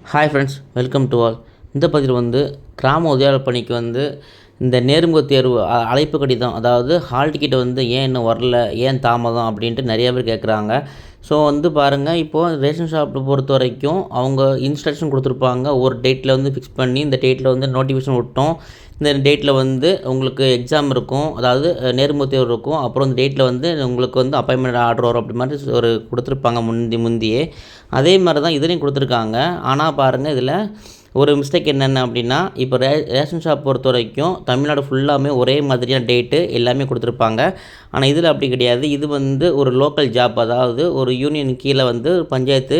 Hi friends welcome to all இந்த பதிவில் வந்து கிராம உதவியாளர் பணிக்கு வந்து இந்த நேர்முக தேர்வு அழைப்பு கடிதம் அதாவது ஹால் டிக்கெட் வந்து ஏன் இன்னும் வரல ஏன் தாமதம் அப்படின்ட்டு நிறைய பேர் கேட்குறாங்க ஸோ வந்து பாருங்கள் இப்போது ரேஷன் ஷாப்பை பொறுத்த வரைக்கும் அவங்க இன்ஸ்ட்ரக்ஷன் கொடுத்துருப்பாங்க. ஒரு டேட்டில் வந்து ஃபிக்ஸ் பண்ணி இந்த டேட்டில் வந்து நோட்டிஃபிகேஷன் விட்டோம் இந்த டேட்டில் வந்து உங்களுக்கு எக்ஸாம் இருக்கும். அதாவது நேர்முக தேர்வு இருக்கும். அப்புறம் இந்த டேட்டில் வந்து உங்களுக்கு வந்து அப்பாயின்மெண்ட் ஆர்டர் வரும் அப்படி மாதிரி ஒரு கொடுத்துருப்பாங்க முந்தி முந்தியே. அதே மாதிரி தான் இதுலேயும் கொடுத்துருக்காங்க. ஆனால் பாருங்கள் இதில் ஒரு மிஸ்டேக் என்னென்ன அப்படின்னா இப்போ ரே ரேஷன் ஷாப் பொறுத்த வரைக்கும் தமிழ்நாடு ஃபுல்லாமே ஒரே மாதிரியான டேட்டு எல்லாமே கொடுத்துருப்பாங்க. ஆனால் இதில் அப்படி கிடையாது. இது வந்து ஒரு லோக்கல் ஜாப் அதாவது ஒரு யூனியன் கீழே வந்து பஞ்சாயத்து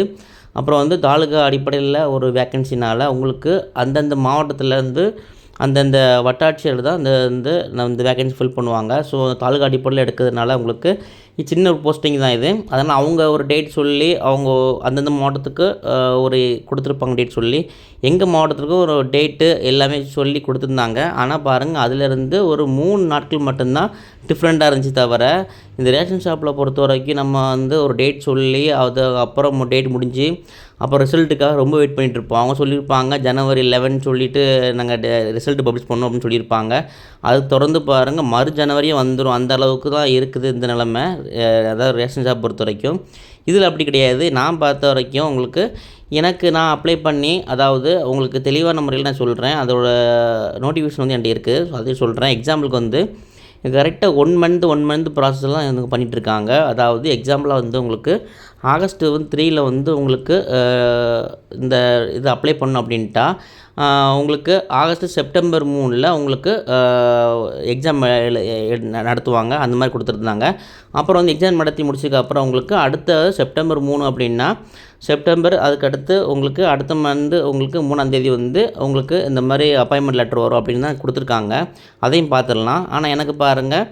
அப்புறம் வந்து தாலுகா அடிப்படையில் ஒரு வேக்கன்சினால் உங்களுக்கு அந்தந்த மாவட்டத்துலேருந்து அந்தந்த வட்டாட்சியர் தான் இந்த வந்து இந்த வேகன்சி ஃபில் பண்ணுவாங்க. ஸோ தாலுகா அடிப்படையில் எடுக்கிறதுனால உங்களுக்கு சின்ன ஒரு போஸ்டிங் தான் இது. அதனால் அவங்க ஒரு டேட் சொல்லி அவங்க அந்தந்த மாவட்டத்துக்கு ஒரு கொடுத்துருப்பாங்க டேட் சொல்லி எங்கள் மாவட்டத்துக்கு ஒரு டேட்டு எல்லாமே சொல்லி கொடுத்துருந்தாங்க. ஆனால் பாருங்கள் அதிலிருந்து ஒரு மூணு நாட்கள் மட்டும்தான் டிஃப்ரெண்ட்டாக இருந்துச்சு தவிர இந்த ரேஷன் ஷாப்பில் பொறுத்த வரைக்கும் நம்ம வந்து ஒரு டேட் சொல்லி அது அப்புறம் டேட் முடிஞ்சு அப்புறம் ரிசல்ட்டுக்காக ரொம்ப வெயிட் பண்ணிட்டு இருப்போம் அவங்க சொல்லியிருப்பாங்க ஜனவரி 11 சொல்லிட்டு நாங்கள் ரிசல்ட் பப்ளிஷ் பண்ணோம் அப்படின்னு சொல்லியிருப்பாங்க. அது தொடர்ந்து பாருங்கள் மறு ஜனவரியே வந்துடும் அந்த அளவுக்கு தான் இருக்குது இந்த நிலமை அதாவது ரேஷன் ஷாப் பொறுத்த வரைக்கும். இதில் அப்படி கிடையாது. நான் பார்த்த வரைக்கும் உங்களுக்கு எனக்கு நான் அப்ளை பண்ணி அதாவது உங்களுக்கு தெளிவான முறையில் நான் சொல்கிறேன் அதோட நோட்டிஃபிகேஷன் வந்து என்கிட்ட இருக்குது. அதையும் சொல்கிறேன் எக்ஸாம்பிளுக்கு வந்து கரெக்டாக ஒன் மந்த் ஒன் மந்த் ப்ராசஸ்லாம் எனக்கு பண்ணிகிட்ருக்காங்க. அதாவது எக்ஸாம்பிளாக வந்து உங்களுக்கு ஆகஸ்ட் வந்து த்ரீயில் வந்து உங்களுக்கு இந்த இது அப்ளை பண்ணோம் அப்படின்ட்டா உங்களுக்கு ஆகஸ்ட் செப்டம்பர் மூணில் உங்களுக்கு எக்ஸாம் நடத்துவாங்க. அந்த மாதிரி கொடுத்துருந்தாங்க. அப்புறம் வந்து எக்ஸாம் நடத்தி முடிச்சதுக்கு அப்புறம் உங்களுக்கு அடுத்த செப்டம்பர் மூணு அப்படின்னா செப்டம்பர் அதுக்கடுத்து உங்களுக்கு அடுத்த மந்த் உங்களுக்கு மூணாந்தேதி வந்து உங்களுக்கு இந்த மாதிரி அப்பாயின்மெண்ட் லெட்டர் வரும் அப்படின்னு தான் கொடுத்துருக்காங்க. அதையும் பார்த்துடலாம். ஆனால் எனக்கு பாருங்கள்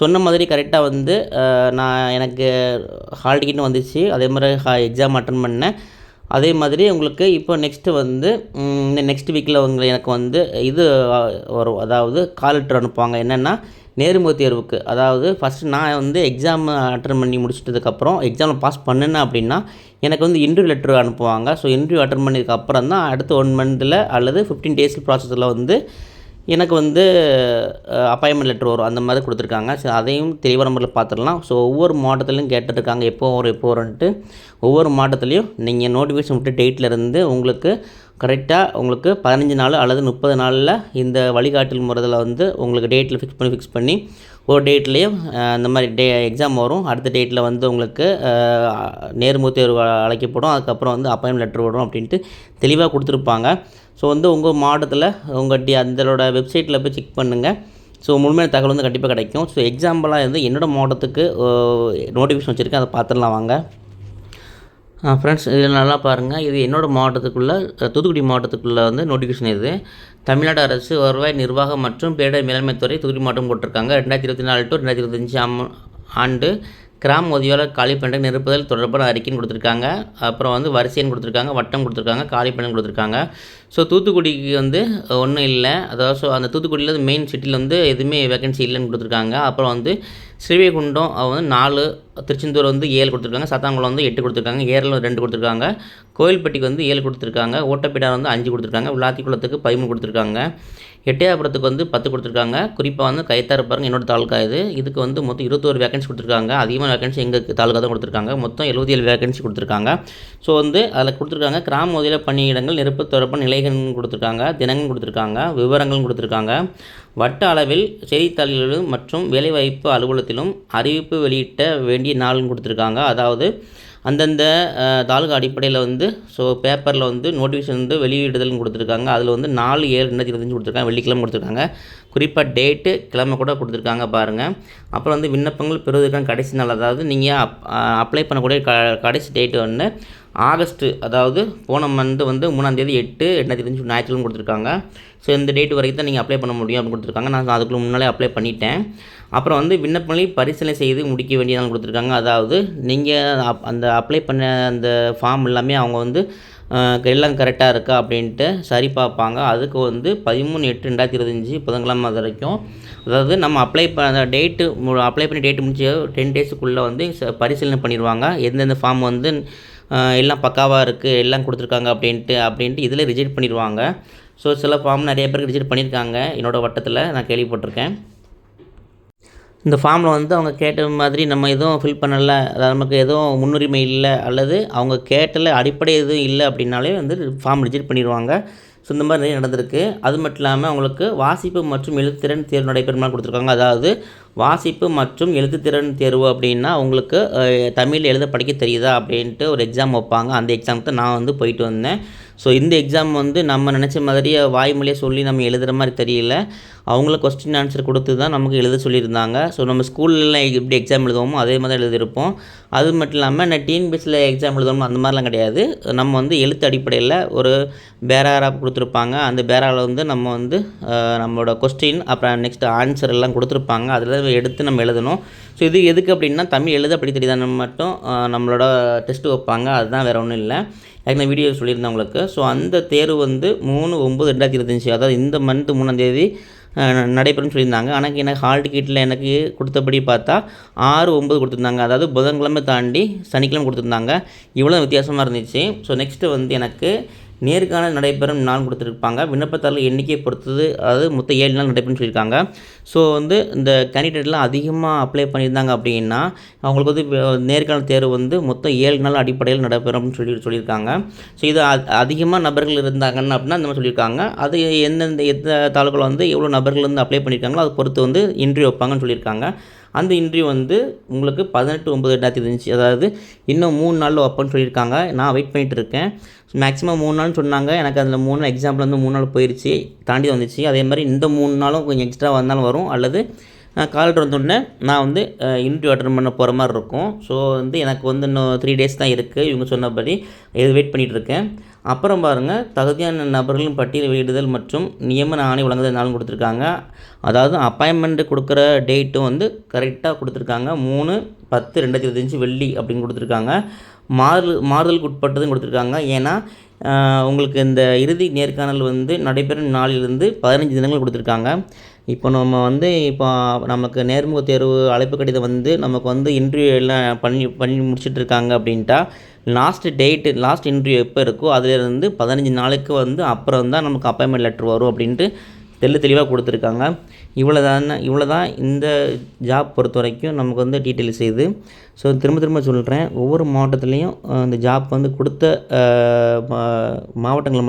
சொன்ன மாதிரி கரெக்டாக வந்து நான் எனக்கு ஹால் வந்துச்சு. அதே மாதிரி எக்ஸாம் அட்டன் பண்ணேன். அதே மாதிரி உங்களுக்கு இப்போ நெக்ஸ்ட்டு வந்து இந்த நெக்ஸ்ட் வீக்கில் உங்களை எனக்கு வந்து இது வரும். அதாவது கால் லெட்டர் அனுப்புவாங்க. என்னென்னா நேர்முக தேர்வுக்கு. அதாவது ஃபஸ்ட்டு நான் வந்து எக்ஸாம் அட்டன் பண்ணி முடிச்சிட்டதுக்கப்புறம் எக்ஸாமில் பாஸ் பண்ணினேன் அப்படின்னா எனக்கு வந்து இன்டர்வியூ லெட்டர் அனுப்புவாங்க. ஸோ இன்டர்வியூ அட்டன் பண்ணதுக்கப்புறம் தான் அடுத்த ஒன் மந்தில் அல்லது ஃபிஃப்டீன் டேஸ் ப்ராசஸில் வந்து எனக்கு வந்து அப்பாயின்மெண்ட் லெட்டர் வரும். அந்த மாதிரி கொடுத்துருக்காங்க. ஸோ அதையும் தெளிவான முறையில் பார்த்துடலாம் ஸோ ஒவ்வொரு மாவட்டத்துலையும் கேட்டுட்ருக்காங்க. எப்போ வரும் எப்போ வரும்ன்ட்டு. ஒவ்வொரு மாவட்டத்துலையும் நீங்கள் நோட்டிஃபிகேஷன் விட்டு டேட்டில் இருந்து உங்களுக்கு கரெக்டாக உங்களுக்கு பதினஞ்சு நாள் அல்லது முப்பது நாளில் இந்த வழிகாட்டல் முறையில் வந்து உங்களுக்கு டேட்டில் ஃபிக்ஸ் பண்ணி ஃபிக்ஸ் பண்ணி ஒரு டேட்லேயும் அந்த மாதிரி டே எக்ஸாம் வரும். அடுத்த டேட்டில் வந்து உங்களுக்கு அஹ், நேர்முக தேர்வு அழைக்கப்படும். அதுக்கப்புறம் வந்து அப்பாயின்மெண்ட் லெட்டர் வரும் அப்படின்ட்டு தெளிவாக கொடுத்துருப்பாங்க. ஸோ வந்து உங்கள் மாவட்டத்தில் உங்கள் டி அந்தளோட வெப்சைட்டில் போய் செக் பண்ணுங்கள் ஸோ முழுமையான தகவல் வந்து கண்டிப்பாக கிடைக்கும். ஸோ எக்ஸாம்பிளாக வந்து என்னோடய மாவட்டத்துக்கு நோட்டிஃபிகேஷன் வச்சுருக்கேன். அதை பார்த்துடலாம் வாங்க. ஃப்ரெண்ட்ஸ் இது நல்லா பாருங்கள் இது என்னோடய மாவட்டத்துக்குள்ளே தூத்துக்குடி மாவட்டத்துக்குள்ளே வந்து நோட்டிஃபிகேஷன் இது. தமிழ்நாடு அரசு வருவாய் நிர்வாகம் மற்றும் பேரிடர் மேலாண்மை துறை தூத்துக்குடி மாவட்டம் போட்டிருக்காங்க. ரெண்டாயிரத்தி இருபத்தி நாலு டு ரெண்டாயிரத்தி இருபத்தஞ்சி ஆம் ஆண்டு கிராம உதவியாளர் காலி நிரப்புதல் தொடர்பான அறிக்கைன்னு கொடுத்துருக்காங்க. அப்புறம் வந்து வரிசைன்னு கொடுத்துருக்காங்க வட்டம் கொடுத்துருக்காங்க காலி கொடுத்துருக்காங்க. ஸோ தூத்துக்குடிக்கு வந்து ஒன்றும் இல்லை. அதாவது ஸோ அந்த தூத்துக்குடியில் மெயின் சிட்டியில் வந்து எதுவுமே வேகன்சி இல்லைன்னு கொடுத்துருக்காங்க. அப்புறம் வந்து ஸ்ரீவைகுண்டம் அவங்க வந்து நாலு திருச்செந்தூர் வந்து ஏழு கொடுத்துருக்காங்க சாத்தாங்குளம் வந்து எட்டு கொடுத்துருக்காங்க ஏரில் ரெண்டு கொடுத்துருக்காங்க கோயில்பட்டிக்கு வந்து ஏழு கொடுத்துருக்காங்க ஓட்டப்பிடார் வந்து அஞ்சு கொடுத்துருக்காங்க விளாத்திக்குளத்துக்கு பதிமூணு கொடுத்துருக்காங்க எட்டையாபுரத்துக்கு வந்து பத்து கொடுத்துருக்காங்க குறிப்பாக வந்து கைத்தாறு பாருங்க என்னோட தாலுக்கா இது. இதுக்கு வந்து மொத்தம் இருபத்தோரு வேகன்சி கொடுத்துருக்காங்க. அதிகமான வேகன்சி எங்கள் தாலுக்கா தான் கொடுத்துருக்காங்க. மொத்தம் எழுபத்தி ஏழு வேகன்சி கொடுத்துருக்காங்க. ஸோ வந்து அதில் கொடுத்துருக்காங்க கிராம உதவியில பணியிடங்கள் நிரப்பு தொடர்பு நிலைகள் கொடுத்துருக்காங்க தினங்கள் கொடுத்துருக்காங்க விவரங்களும் கொடுத்துருக்காங்க. வட்ட அளவில் செய்தித்தாள்களிலும் மற்றும் வேலைவாய்ப்பு அலுவலகத்திலும் அறிவிப்பு வெளியிட்ட வேண்டிய நாள்னு கொடுத்துருக்காங்க. அதாவது அந்தந்த தாலுகா அடிப்படையில் வந்து ஸோ பேப்பரில் வந்து நோட்டிஃபிகேஷன் வந்து வெளியிடுதல்னு கொடுத்துருக்காங்க. அதில் வந்து நாலு ஏழு ரெண்டாயிரத்தி இருபத்தஞ்சு கொடுத்துருக்காங்க. வெள்ளிக்கிழமை கொடுத்துருக்காங்க. குறிப்பாக டேட்டு கிழமை கூட கொடுத்துருக்காங்க பாருங்கள் அப்புறம் வந்து விண்ணப்பங்கள் பெறுவதற்கான கடைசி நாள். அதாவது நீங்கள் அப் அப்ளை பண்ணக்கூடிய க கடைசி டேட்டு வந்து ஆகஸ்ட்டு அதாவது போன மந்த்து வந்து மூணாந்தேதி எட்டு ரெண்டாயிரத்தி இருபத்தஞ்சு ஞாயிற்றுக்கிழமை கொடுத்துருக்காங்க. ஸோ இந்த டேட் வரைக்கும் தான் நீங்கள் அப்ளை பண்ண முடியும் அப்படின்னு கொடுத்துருக்காங்க. நான் அதுக்குள்ள முன்னாலே அப்ளை பண்ணிட்டேன். அப்புறம் வந்து விண்ணப்பங்களை பரிசீலனை செய்து முடிக்க வேண்டிய நாள் கொடுத்துருக்காங்க. அதாவது நீங்கள் அப் அந்த அப்ளை பண்ண அந்த ஃபார்ம் எல்லாமே அவங்க வந்து எல்லாம் கரெக்டாக இருக்கா அப்படின்ட்டு சரி பார்ப்பாங்க. அதுக்கு வந்து பதிமூணு எட்டு ரெண்டாயிரத்தி இருபத்தஞ்சி புதன்கிழமை அது வரைக்கும். அதாவது நம்ம அப்ளை பண்ண டேட்டு அப்ளை பண்ணி டேட்டு முடிச்சு டென் டேஸுக்குள்ளே வந்து பரிசீலனை பண்ணிடுவாங்க. எந்தெந்த ஃபார்ம் வந்து எல்லாம் பக்காவாக இருக்குது எல்லாம் கொடுத்துருக்காங்க அப்படின்ட்டு அப்படின்ட்டு இதில் ரிஜெக்ட் பண்ணிடுவாங்க. ஸோ சில ஃபார்ம் நிறைய பேருக்கு ரிஜெக்ட் பண்ணியிருக்காங்க என்னோடய வட்டத்தில் நான் கேள்விப்பட்டிருக்கேன். இந்த ஃபார்மில் வந்து அவங்க கேட்ட மாதிரி நம்ம எதுவும் ஃபில் பண்ணலை. அதாவது நமக்கு எதுவும் முன்னுரிமை இல்லை அல்லது அவங்க கேட்டல அடிப்படை எதுவும் இல்லை அப்படின்னாலே வந்து ஃபார்ம் ரிஜெக்ட் பண்ணிடுவாங்க. ஸோ இந்த மாதிரி நிறைய நடந்திருக்கு. அது மட்டும் இல்லாமல் அவங்களுக்கு வாசிப்பு மற்றும் எழுத்திறன் தேர்வு நடைபெறுமா கொடுத்துருக்காங்க. அதாவது வாசிப்பு மற்றும் எழுத்துத்திறன் தேர்வு அப்படின்னா உங்களுக்கு தமிழ் எழுத படிக்க தெரியுதா அப்படின்ட்டு ஒரு எக்ஸாம் வைப்பாங்க. அந்த எக்ஸாமுக்கு நான் வந்து போயிட்டு வந்தேன். ஸோ இந்த எக்ஸாம் வந்து நம்ம நினச்ச மாதிரியே வாய்மொழியாக சொல்லி நம்ம எழுதுகிற மாதிரி தெரியல. அவங்கள கொஸ்டின் ஆன்சர் கொடுத்து தான் நமக்கு எழுத சொல்லியிருந்தாங்க. ஸோ நம்ம ஸ்கூல்லலாம் எப்படி எக்ஸாம் எழுதுவோமோ அதே மாதிரி தான் எழுதியிருப்போம். அது மட்டும் இல்லாமல் நான் டிஎன்பிஎஸ்சியில் எக்ஸாம் எழுதுவோமோ அந்த மாதிரிலாம் கிடையாது. நம்ம வந்து எழுத்து அடிப்படையில் ஒரு பேராராக கொடுத்துருப்பாங்க. அந்த பேராவில் வந்து நம்ம வந்து நம்மளோட கொஸ்டின் அப்புறம் நெக்ஸ்ட் ஆன்சர் எல்லாம் கொடுத்துருப்பாங்க. அதில் எடுத்து நம்ம எழுதணும். ஸோ இது எதுக்கு அப்படின்னா தமிழ் எழுத அப்படி தெரியுதான்னு மட்டும் நம்மளோட டெஸ்ட்டு வைப்பாங்க. அதுதான் வேறு ஒன்றும் இல்லை. ஏற்கனவே வீடியோ சொல்லியிருந்தேன் உங்களுக்கு ஸோ அந்த தேர்வு வந்து மூணு ஒம்பது ரெண்டாயிரத்தி இருபத்தஞ்சி அதாவது இந்த மந்த் மூணாந்தேதி நடைபெறும்னு சொல்லியிருந்தாங்க. ஆனால் எனக்கு ஹால் டிக்கெட்டில் எனக்கு கொடுத்தபடி பார்த்தா ஆறு ஒம்பது கொடுத்துருந்தாங்க. அதாவது புதன்கிழமை தாண்டி சனிக்கிழமை கொடுத்துருந்தாங்க. இவ்வளோ வித்தியாசமாக இருந்துச்சு. ஸோ நெக்ஸ்ட்டு வந்து எனக்கு நேர்காணல் நடைபெறும் நாள் கொடுத்துருப்பாங்க. விண்ணப்பத்தாளர் எண்ணிக்கையை பொறுத்தது அதாவது மொத்தம் ஏழு நாள் நடைபெறும்னு சொல்லியிருக்காங்க. ஸோ வந்து இந்த கேண்டிடேட்லாம் அதிகமாக அப்ளை பண்ணியிருந்தாங்க அப்படின்னா அவங்களுக்கு வந்து நேர்காணல் தேர்வு வந்து மொத்தம் ஏழு நாள் அடிப்படையில் நடைபெறும்னு சொல்லி சொல்லியிருக்காங்க. ஸோ இது அதிகமாக நபர்கள் இருந்தாங்கன்னா அப்படின்னா இந்த மாதிரி சொல்லியிருக்காங்க. அது எந்தெந்த எந்த தாலுக்கில் வந்து எவ்வளோ நபர்கள் வந்து அப்ளை பண்ணியிருக்காங்களோ அதை பொறுத்து வந்து இன்டர்வியூ வைப்பாங்கன்னு சொல்லியிருக்காங்க. அந்த இன்டர்வியூ வந்து உங்களுக்கு பதினெட்டு ஒம்பது ரெண்டாயிரத்தி இருந்துச்சு அதாவது இன்னும் மூணு நாளில் வைப்பேன்னு சொல்லியிருக்காங்க. நான் வெயிட் பண்ணிட்டு இருக்கேன் மேக்ஸிமம் மூணு நாள்னு சொன்னாங்க. எனக்கு அதில் மூணு எக்ஸாம்பிள் வந்து மூணு நாள் போயிடுச்சு தாண்டி வந்துச்சு. அதே மாதிரி இந்த மூணு நாளும் கொஞ்சம் எக்ஸ்ட்ரா வந்தாலும் வரும். அல்லது கால் வந்தோடனே நான் வந்து இன்டர்வியூ அட்டன் பண்ண போகிற மாதிரி இருக்கும். ஸோ வந்து எனக்கு வந்து இன்னும் த்ரீ டேஸ் தான் இருக்குது இவங்க சொன்னபடி இது வெயிட் பண்ணிகிட்டு இருக்கேன் அப்புறம் பாருங்கள் தகுதியான நபர்களின் பட்டியல் வெளியிடுதல் மற்றும் நியமன ஆணை வழங்குதல் நாளும் கொடுத்துருக்காங்க. அதாவது அப்பாயின்மெண்ட் கொடுக்குற டேட்டும் வந்து கரெக்டாக கொடுத்துருக்காங்க. மூணு பத்து ரெண்டாயிரத்தி இருபத்தஞ்சி வெள்ளி அப்படின்னு கொடுத்துருக்காங்க. மாறுதல் மாறுதலுக்கு உட்பட்டதும் கொடுத்துருக்காங்க. ஏன்னா உங்களுக்கு இந்த இறுதி நேர்காணல் வந்து நடைபெறும் நாளிலிருந்து பதினஞ்சு தினங்கள் கொடுத்துருக்காங்க. இப்போ நம்ம வந்து இப்போ நமக்கு நேர்முக தேர்வு அழைப்பு கடிதம் வந்து நமக்கு வந்து இன்டர்வியூ எல்லாம் பண்ணி பண்ணி முடிச்சுட்டு இருக்காங்க அப்படின்ட்டா லாஸ்ட் டேட்டு லாஸ்ட் இன்டர்வியூ எப்போ இருக்கோ அதுலேருந்து பதினஞ்சு நாளுக்கு வந்து அப்புறம் தான் நமக்கு அப்பாயின்மெண்ட் லெட்ரு வரும் அப்படின்ட்டு தெள்ளு தெளிவாக கொடுத்துருக்காங்க. இவ்வளோ தான் இவ்வளோ தான் இந்த ஜாப் பொறுத்த வரைக்கும் நமக்கு வந்து டீட்டெயில்ஸ் இது ஸோ திரும்ப திரும்ப சொல்கிறேன் ஒவ்வொரு மாவட்டத்துலேயும் அந்த இந்த ஜாப் வந்து கொடுத்த அஹ், மா-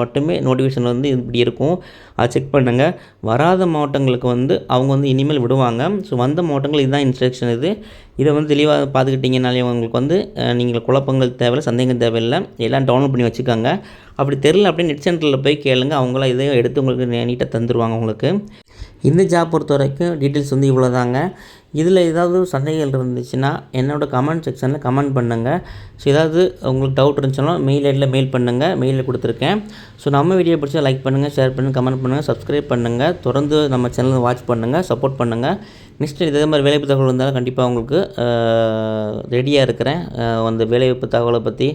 மட்டுமே நோட்டிஃபிகேஷன் வந்து இப்படி இருக்கும். அதை செக் பண்ணுங்கள் வராத மாவட்டங்களுக்கு வந்து அவங்க வந்து இனிமேல் விடுவாங்க. ஸோ வந்த மாவட்டங்கள் இதுதான் இன்ஸ்ட்ரக்ஷன் இது. இதை வந்து தெளிவாக பார்த்துக்கிட்டிங்கனாலே உங்களுக்கு வந்து நீங்கள் குழப்பங்கள் தேவையில்லை சந்தேகம் தேவையில்லை. எல்லாம் டவுன்லோட் பண்ணி வச்சுக்கோங்க. அப்படி தெரில அப்படியே நெட் சென்டரில் போய் கேளுங்க. அவங்களாம் இதையும் எடுத்து உங்களுக்கு நீட்டாக தந்துடுவாங்க உங்களுக்கு. இந்த ஜாப் பொறுத்த வரைக்கும் டீட்டெயில்ஸ் வந்து இவ்வளோ தாங்க இதில் ஏதாவது சந்தேகங்கள் இருந்துச்சுன்னா என்னோட கமெண்ட் செக்ஷனில் கமெண்ட் பண்ணுங்கள் ஸோ ஏதாவது உங்களுக்கு டவுட் இருந்துச்சுனாலும் மெயில் ஐடியில் மெயில் பண்ணுங்கள் மெயிலில் கொடுத்துருக்கேன். ஸோ நம்ம வீடியோ பிடிச்சா லைக் பண்ணுங்கள் ஷேர் பண்ணுங்கள் கமெண்ட் பண்ணுங்கள் சப்ஸ்கிரைப் பண்ணுங்கள் தொடர்ந்து நம்ம சேனலை வாட்ச் பண்ணுங்கள் சப்போர்ட் பண்ணுங்கள் நெக்ஸ்ட் இதே மாதிரி வேலைவாய்ப்பு தகவல் இருந்தாலும் கண்டிப்பாக உங்களுக்கு ரெடியாக இருக்கிறேன். அந்த வேலைவாய்ப்பு தகவலை பற்றி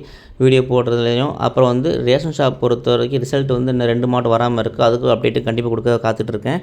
வீடியோ போடுறதுலையும். அப்புறம் வந்து ரேஷன் ஷாப் பொறுத்த வரைக்கும் ரிசல்ட் வந்து இன்னும் ரெண்டு மாட்டம் வராமல் இருக்குது அதுக்கு அப்டேட்டு கண்டிப்பாக கொடுக்க காத்துட்ருக்கேன்